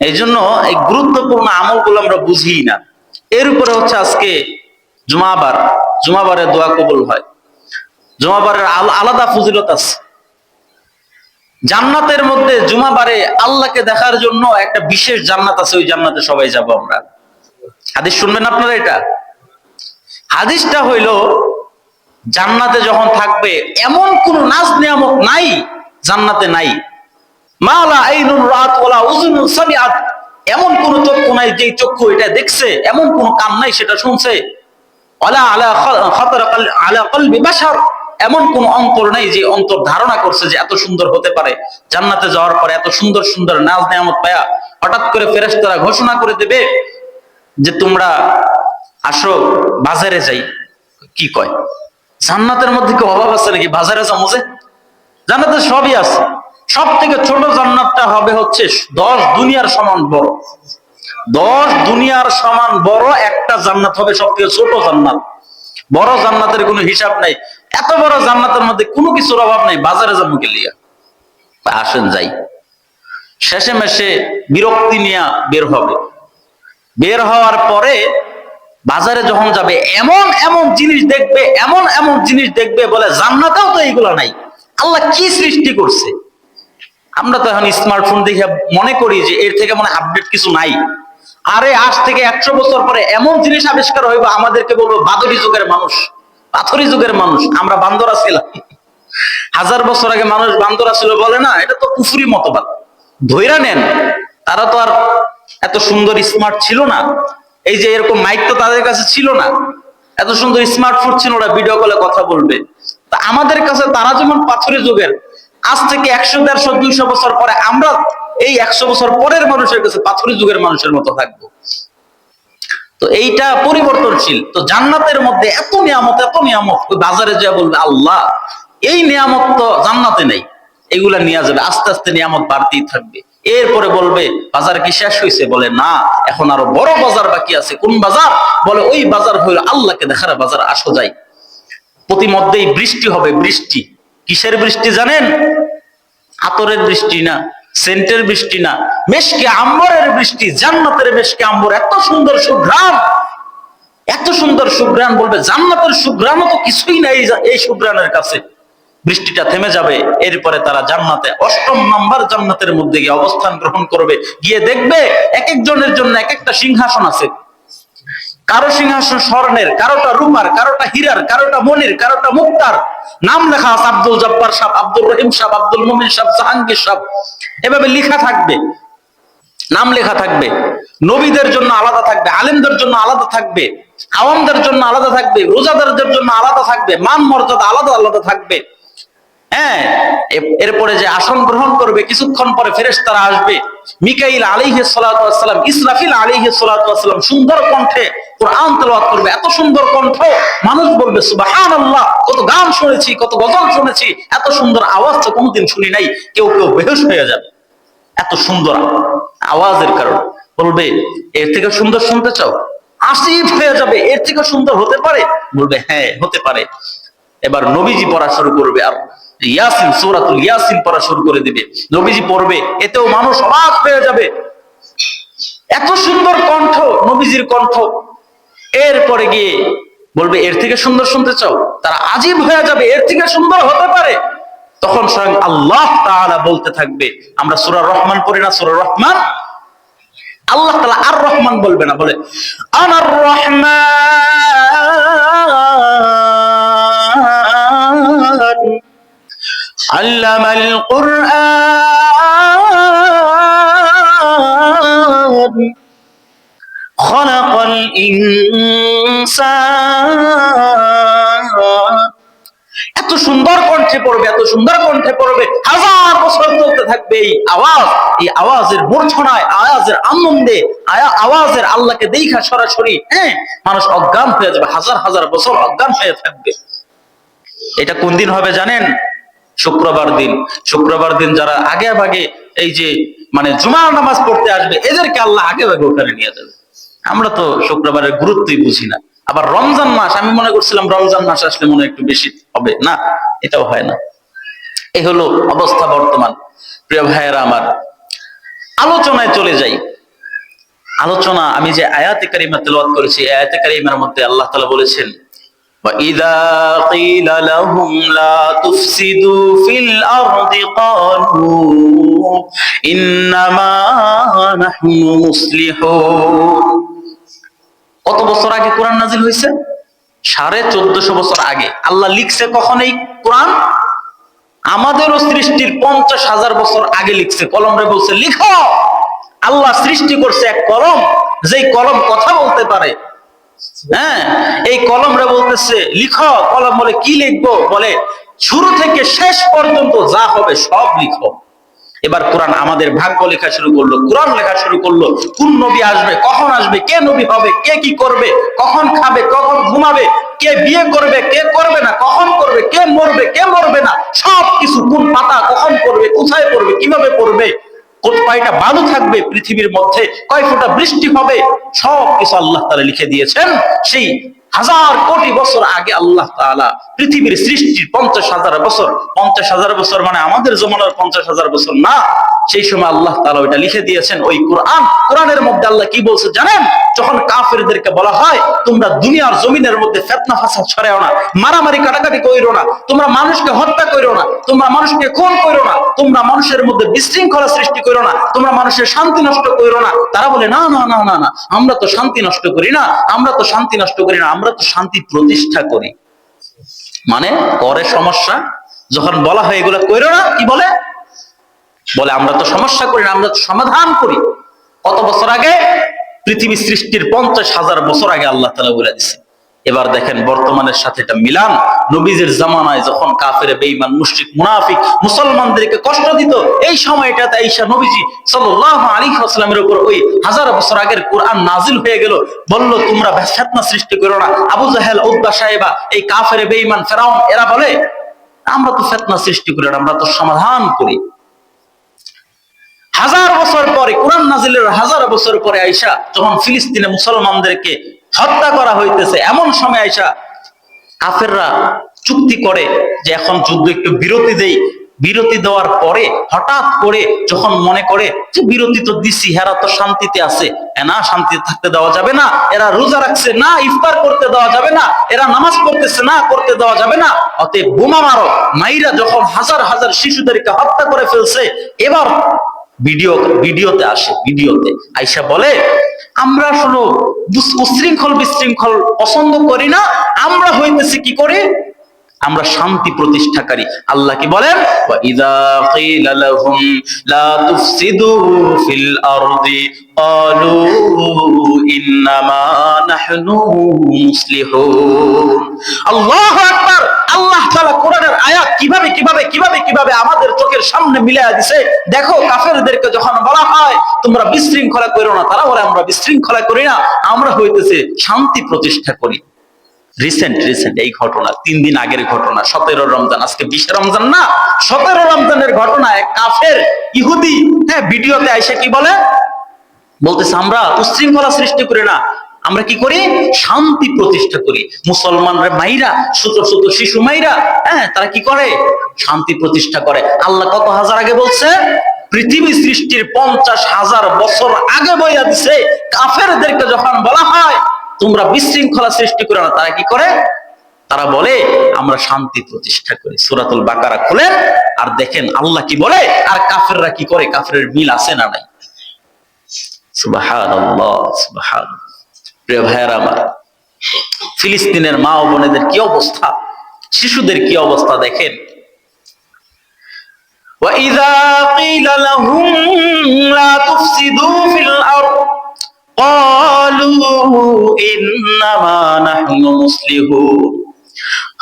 এই জন্য এই গুরুত্বপূর্ণ আমলগুলো আমরা বুঝি না। এর উপরে হচ্ছে আজকে জুমাবার। জুমাবারে দোয়া কবুল হয়। জুমাবারের আলাদা ফজিলত আছে। জান্নাতের মধ্যে জুমাবারে আল্লাহকে দেখার জন্য একটা বিশেষ জান্নাত আছে, ওই জান্নাতে সবাই যাব আমরা। হাদিস শুনবেন আপনারা এটা? হাদিসটা হইল, জান্নাতে যখন থাকবে, এমন কোন নাজ নিয়ামক নাই, জান্নাতে নাই। মালা আইনুন রাত ওলা উজুনুন সামিআত। এমন কোন চক্ষু নাই যে চক্ষু এটা দেখছে, এমন কোন কান নাই সেটা শুনছে। আলা আলা খাতারা আলা কলবি বাশার। এমন কোন অন্তর নেই যে অন্তর ধারণা করছে যে এত সুন্দর হতে পারে। জান্নাতে যাওয়ার পরে এত সুন্দর সুন্দর নাজ নিয়ামত পায়া হঠাৎ করে ফেরেশতারা ঘোষণা করে দেবে যে তোমরা আসো বাজারে যাই। কি কয়? জান্নাতের মধ্যে কি অভাব আছে নাকি? বাজারে যে জান্নাতে সবই আছে। সব থেকে ছোট জান্নাতটা হবে হচ্ছে দশ দুনিয়ার সমান বড়। দশ দুনিয়ার সমান বড় একটা জান্নাত হবে সব থেকে ছোট জান্নাত। বড় জান্নাতের কোনো হিসাব নাই। এত বড় জান্নাতের মধ্যে কোনো কিছুর অভাব নাই, বাজারে যাব গেলিয়া আসেন যাই। শেষে মেশে বিরক্তি নিয়ে বের হবে। বের হওয়ার পরে বাজারে যখন যাবে, এমন এমন জিনিস দেখবে, এমন এমন জিনিস দেখবে, বলে জান্নাতেও তো এইগুলো নাই। আল্লাহ কি সৃষ্টি করছে? আমরা তো এখন স্মার্টফোন দেখে মনে করি যে এর থেকে মনে আপডেট কিছু নাই। আরে আজ থেকে একশো বছর পরে এমন জিনিস আবিষ্কার হইব, আমাদেরকে বলব বাদরি যুগের মানুষ, পাথরি যুগের মানুষ, আমরা বান্দরা ছিলাম। হাজার বছর আগে মানুষ বান্দরা ছিল বলে না, এটা তো কুফুরি মতবাদ। ধৈরা নেন, তারা তো আর এত সুন্দর স্মার্ট ছিল না। এই যে এরকম মাইক তো তাদের কাছে ছিল না। এত সুন্দর স্মার্টফোন ছিল, ওরা ভিডিও কলে কথা বলবে। তা আমাদের কাছে তারা যেমন পাথরের যুগের আজ থেকে একশো, দেড়শো, দুইশো বছর পরে আমরা এই একশো বছর পরের মানুষের কাছে পাথরের যুগের মানুষের মতো থাকব। তো এইটা পরিবর্তনশীল। তো জান্নাতের মধ্যে এত নিয়ামত এত নিয়ামত বাজারে যা বলবে আল্লাহ, এই নিয়ামত তো জান্নাতে নেই। এগুলা নিয়ে যাবে, আস্তে আস্তে নিয়ামত বাড়তেই থাকবে। এরপরে বলবে, বাজার কি শেষ হয়েছে বলে, না, এখন আরও বড় বাজার বাকি আছে। কোন বাজার? বলে, ওই বাজার হইল আল্লাহকে দেখার বাজার, আসো যাই। প্রতিমধ্যেই বৃষ্টি হবে, বৃষ্টি। কিসের বৃষ্টি জানেন? আতরের বৃষ্টি না, সেন্টের বৃষ্টি না, মেশকে আম্বরের বৃষ্টি, জান্নাতের মেশকে আম্বর। এত সুন্দর সুঘ্রাণ, এত সুন্দর সুঘ্রাণ, বলবে জান্নাতের সুঘ্রাণও তো কিছুই নাই এই- সুঘ্রাণের কাছে। বৃষ্টিটা থেমে যাবে, এরপরে তারা জান্নাতে, অষ্টম নাম্বার জান্নাতের মধ্যে গিয়ে অবস্থান গ্রহণ করবে। গিয়ে দেখবে এক একজনের জন্য এক একটা সিংহাসন আছে। কারও সিংহাসন স্বর্ণের, কারোটা রূপার, কারোটা হীরার, কারোটা মনির, কারোটা মুক্তার। নাম লেখা আছে আব্দুল জব্বার সাহ আব্দুল রহিম সাহ আব্দুল মুমিন সাহ জাহাঙ্গীর সাহ এভাবে লেখা থাকবে। নাম লেখা থাকবে। নবীদের জন্য আলাদা থাকবে, আলেমদের জন্য আলাদা থাকবে, আওয়ামদের জন্য আলাদা থাকবে, রোজাদারদের জন্য আলাদা থাকবে, মান মর্যাদা আলাদা আলাদা থাকবে। হ্যাঁ এরপরে যে আসন গ্রহণ করবে, কিছুক্ষণ পরে ফেরেশতারা আসবে। মিকাইল আলাইহি সালাম ইসরাফিল আলাইহি সালাম সুন্দর কণ্ঠে কোরআন তেলাওয়াত করবে। এত সুন্দর কণ্ঠ মানুষ বলবে, সুবহানাল্লাহ, কত গান শুনেছি, কত গজল শুনেছি, এত সুন্দর আওয়াজ তো কোনোদিন শুনি নাই, কেউ কেউ বেহুশ হয়ে যাবে। এত সুন্দর আওয়াজের কারণে বলবে, এর থেকে সুন্দর শুনতে চাও? আসিফ হয়ে যাবে, এর থেকে সুন্দর হতে পারে? বলবে হ্যাঁ হতে পারে। এবার নবীজি পড়া শুরু করবে, আর ইয়াসিন, সূরাতুল ইয়াসিন পড়া শুরু করে দিবে। নবীজি পড়বে, এতেও মানুষ অবাক হয়ে যাবে। এত সুন্দর কণ্ঠ, নবীজির কণ্ঠ। এরপরে গিয়ে বলবে, এর থেকে সুন্দর শুনতে চাও? তারা আজীব হয়ে যাবে, এর থেকে সুন্দর হতে পারে। তখন স্বয়ং আল্লাহ তাআলা বলতে থাকবে, আমরা সূরা রহমান পড়ি না, সূরা রহমান? আল্লাহ তাআলা আর রহমান বলবে না, বলে, আনার রহমান আল্লামাল কুরআন خلق الإنسان এত সুন্দর কণ্ঠে পড়বে এত সুন্দর কণ্ঠে পড়বে হাজার বছর চলতে থাকবে এই আওয়াজ এই আওয়াজের মূর্ছনায় আওয়াজের আনন্দে আয়া- আওয়াজের আল্লাহকে দেখা সরাসরি হ্যাঁ মানুষ অজ্ঞান হয়ে যাবে হাজার হাজার বছর অজ্ঞান হয়ে থাকবে এটা কোন দিন হবে জানেন শুক্রবার দিন। শুক্রবার দিন যারা আগে ভাগে এই যে মানে জুমার নামাজ পড়তে আসবে, এদেরকে আল্লাহ আগে ভাগে ওখানে নিয়ে যাবে। আমরা তো শুক্রবারের গুরুত্বই বুঝি না। আবার রমজান মাস, আমি মনে করছিলাম রমজান মাস আসলে মনে একটু বেশি হবে। না, এটাও হয় না। এই হলো অবস্থা বর্তমান। প্রিয় ভাইয়েরা আমার, আলোচনায় চলে যাই। আলোচনা, আমি যে আয়াতে কারিমা তেলাওয়াত করেছি আয়াতে কারিমার মধ্যে আল্লাহ তাআলা বলেছেন وَإِذَا قِيلَ لَهُمْ لَا تُفْسِدُوا فِي الْأَرْضِ قَالُوا إِنَّمَا نَحْنُ مُصْلِحُونَ কত বছর আগে কোরআন নাজিল হয়েছে সাড়ে চোদ্দশো বছর আগে আল্লাহ লিখছে কখন এই কোরআন আমাদেরও সৃষ্টির পঞ্চাশ হাজার বছর আগে লিখছে কলম রে বলছে লিখো আল্লাহ সৃষ্টি করছে এক কলম যেই কলম কথা বলতে পারে হ্যাঁ এই কলম রে বলতেছে, লিখো, কলম বলে কি লিখব? বলে, শুরু থেকে শেষ পর্যন্ত যা হবে সব লিখো। এবার কোরআন আমাদের ভাগ্য লেখা শুরু করল, কোরআন লেখা শুরু করল। কোন নবী আসবে, কখন আসবে, কে নবী হবে, কে কি করবে, কখন খাবে, কখন ঘুমাবে, কে বিয়ে করবে, কে করবে না, কখন করবে, কে মরবে কে মরবে না সব কিছু কোন পাতা কখন পড়বে, কোথায় পড়বে, কীভাবে পড়বে? কোন কয়টা বালু থাকবে পৃথিবীর মধ্যে, কয় ফোঁটা বৃষ্টি হবে, সব কিছু আল্লাহ তারা লিখে দিয়েছেন। সেই হাজার কোটি বছর আগে আল্লাহ তাআলা পৃথিবীর সৃষ্টির পঞ্চাশ হাজার বছর, পঞ্চাশ হাজার বছর মানে আমাদের জমানার পঞ্চাশ হাজার বছর না। সেই সময় আল্লাহ তাআলা ওইটা লিখে দিয়েছেন ওই কোরআন। কোরআনের মধ্যে আল্লাহ কি বলছে জানেন? যখন কাফেরদেরকে বলা হয়, তোমরা দুনিয়ার জমিনের মধ্যে ফেতনা ফাসাদ ছড়াও না, মারামারি কাটাকাটি কইরো না, তোমরা মানুষকে হত্যা কইরো না, তোমরা মানুষকে খুন কইরো না, তোমরা মানুষের মধ্যে বিশৃঙ্খলা সৃষ্টি করো না, তোমরা মানুষের শান্তি নষ্ট করো না। তারা বলে না না না না, আমরা তো শান্তি নষ্ট করি না, আমরা তো শান্তি নষ্ট করি না। আমরা তো শান্তি প্রতিষ্ঠা করি। মানে পরে সমস্যা, যখন বলা হয় এগুলো কইরো না, কি বলে? বলে, আমরা তো সমস্যা করি না, আমরা তো সমাধান করি। কত বছর আগে? পৃথিবী সৃষ্টির পঞ্চাশ হাজার বছর আগে আল্লাহ তালা বলে দিছে। এবার দেখেন বর্তমানের সাথে এটা মিলান। নবীজের জামানায় যখন কাফের, বেঈমান, মুশরিক, মুনাফিক, মুসলমানদেরকে কষ্ট দিত, এই সময়টাতে ঈসা নবীজি সাল্লাল্লাহু আলাইহি ওয়াসাল্লামের উপর ওই হাজার বছর আগের কোরআন নাজিল হয়ে গেল, বলল, তোমরা ফিতনা সৃষ্টি করো না। আবু জাহেল উদ্বা সাহেবা, এই কাফের, বেঈমান, ফেরাউন, এরা বলে, আমরা তো ফিতনা সৃষ্টি করি না, আমরা তো সমাধান করি। হাজার বছর পরে, কোরআন নাজিলের হাজার বছর পরে আইসা যখন ফিলিস্তিনে মুসলমানদেরকে হত্যা করা হইতেছে। এমন সময় আইসা কাফেররা চুক্তি করে যে এখন যুদ্ধ একটু বিরতি দেই। বিরতি দেওয়ার পরে হঠাৎ করে যখন মনে করে যে বিরতি তো দিছি, হেরা তো শান্তিতে আছে। না, শান্তিতে থাকতে দেওয়া যাবে না। এরা রোজা রাখছে না, ইফতার করতে দেওয়া যাবে না। এরা নামাজ পড়তেছে না, করতে দেওয়া যাবে না। অতএব বোমা মারো। মাইরা যখন হাজার হাজার শিশুদেরকে হত্যা করে ফেলছে, এবার ভিডিও, ভিডিওতে আসে, ভিডিওতে। আইসা বলে আমরা শুধু উশৃঙ্খল বিশৃঙ্খল পছন্দ করি না আমরা হইতেছি কি করি? আমরা শান্তি প্রতিষ্ঠাকারী। আল্লাহ কি বলেন? আল্লাহু কীভাবে কীভাবে আমাদের চোখের সামনে দেখো যখন বলা হয়, তোমরা বিশৃঙ্খলা না তারা বলে আমরা বিশৃঙ্খলা করি না, আমরা হইতেছে শান্তি প্রতিষ্ঠা করি রিসেন্ট রিসেন্ট এই ঘটনা, তিন দিন আগের ঘটনা, সতেরো রমজান, আজকে বিশে রমজান না, সতেরো রমজানের ঘটনা, এক কাফের ইহুদি হ্যাঁ ভিডিওতে আইসা কি বলে? বলতেছে, আমরা উশৃঙ্খলা সৃষ্টি করি না, আমরা কি করি? শান্তি প্রতিষ্ঠা করি। মুসলমানরা মাইরা ছোট ছোট শিশু মাইরা হ্যাঁ তারা কি করে? শান্তি প্রতিষ্ঠা করে। আল্লাহ কত হাজার আগে বলছে? পৃথিবী সৃষ্টির পঞ্চাশ হাজার বছর আগে বইয়া দিছে, কাফেরদেরকে যখন বলা হয় তোমরা বিশৃঙ্খলা সৃষ্টি করো না তারা কি করে তারা বলে আমরা শান্তি প্রতিষ্ঠা করি সুরাতুল বাকারা খুলেন আর দেখেন আল্লাহ কি বলে আর কাফেররা কি করে কাফের মিল আছে না নাই সুবহানাল্লাহ সুবহান প্রিয় ভাইয়েরা আমার ফিলিস্তিনের মা ও বোনেদের কি অবস্থা শিশুদের কি অবস্থা দেখেন وإذا قيل لهم لا تفسدوا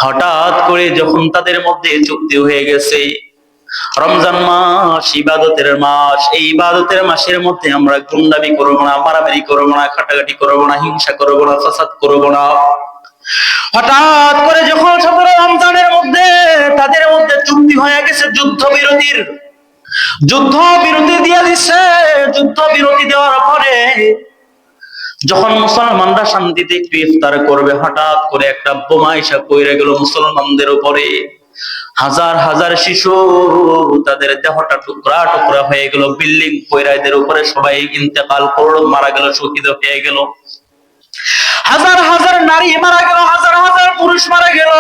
হঠাৎ করে যখন তাদের মধ্যে চুক্তি হয়ে গেছে, রমজান মাস, ইবাদতের মাস, এই ইবাদতের মাসের মধ্যে আমরা গুন্ডামি করব না, মারামারি করব না কাটাকাটি করব না, হিংসা করব না, ফাসাদ করব না। হঠাৎ করে যখন সতেরো রমজানের মধ্যে তাদের মধ্যে চুক্তি হয়ে গেছে যুদ্ধ বিরতির যুদ্ধ বিরতি দিয়ে দিচ্ছে যুদ্ধ বিরতি দেওয়ার পরে যখন মুসলমানরা শান্তিতে একটু ইফতার করবে, হঠাৎ করে একটা বোমা এসে পড়ে গেল মুসলমানদের উপরে। হাজার হাজার শিশু, তাদের দেহটা টুকরা টুকরা হয়ে গেল, বিল্ডিং পৈরাইদের উপরে সবাই ইন্তেকাল করল, মারা গেল, শহীদ হয়ে গেল। হাজার হাজার নারী মারা গেল, হাজার হাজার পুরুষ মারা গেল।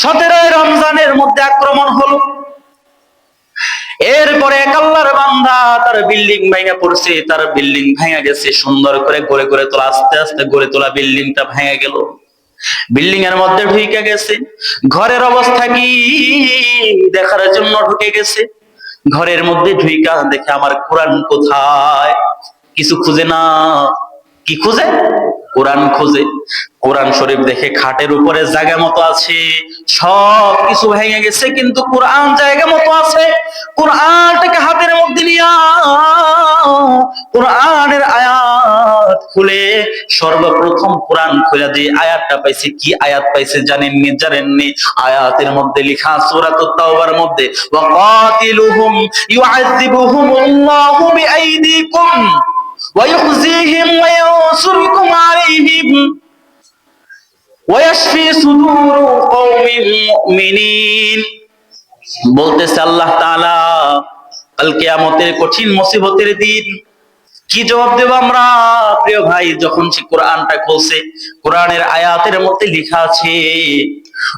সতেরোই রমজানের মধ্যে আক্রমণ হলো। এরপরে এক আল্লাহর বান্দা তার বিল্ডিং ভেঙে পড়ছে, তার বিল্ডিং ভেঙে গেছে, সুন্দর করে গড়ে গড়ে তোলা, আস্তে আস্তে গড়ে তোলা বিল্ডিংটা ভেঙে গেল। বিল্ডিং এর মধ্যে ঢুকে গেছে। ঘরের অবস্থা কি? দেখার জন্য ঢুকে গেছে। ঘরের মধ্যে ঢুইকা দেখে আমার কোরআন কোথায়? কিছু খুঁজে না। কি খুঁজে? কোরআন খুঁজে। কোরআন শরীফ দেখে খাটের উপরে জায়গা মতো আছে, সব কিছু ভেঙে গেছে, কিন্তু কোরআন জায়গা মতো আছে। কোরআনটাকে হাতের মধ্যে নিয়া কোরআনের আয়াত খুলে সর্বপ্রথম কোরআন খুলে যে আয়াতটা পাইছে কি আয়াত পাইছে জানেননি জানেননি। আয়াতের মধ্যে লেখা সূরাতুত তাওবার মধ্যে, ওয়াকাতিলুহুম ইউআযিবুহুমুল্লাহু বিআইদিকুম। ويخزيهم وينصركم عليهم ويشفي صدور قوم مؤمنين বলতেছে আল্লাহ তাআলা কাল কিয়ামতের কঠিন মুসিবতের দিন কি জবাব দেব আমরা প্রিয় ভাই যখন সে কোরআনটা খুলছে কোরআনের আয়াতের মধ্যে লেখা আছে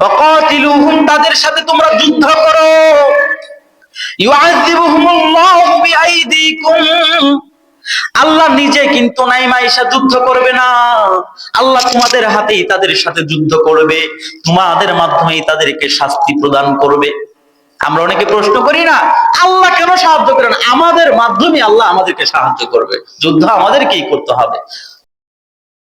অকাতিলুহুম তাদের সাথে তোমরা যুদ্ধ করো ইউআযিবুহুমুল্লাহু বিআইদিকুম আল্লাহ নিজে কিন্তু যুদ্ধ করবে না। আল্লাহ তোমাদের হাতেই তাদের সাথে যুদ্ধ করবে, তোমাদের মাধ্যমেই তাদেরকে শাস্তি প্রদান করবে। আমরা অনেকে প্রশ্ন করি না, আল্লাহ কেন সাহায্য করেন আমাদের মাধ্যমে আল্লাহ আমাদেরকে সাহায্য করবে। যুদ্ধ আমাদেরকেই করতে হবে।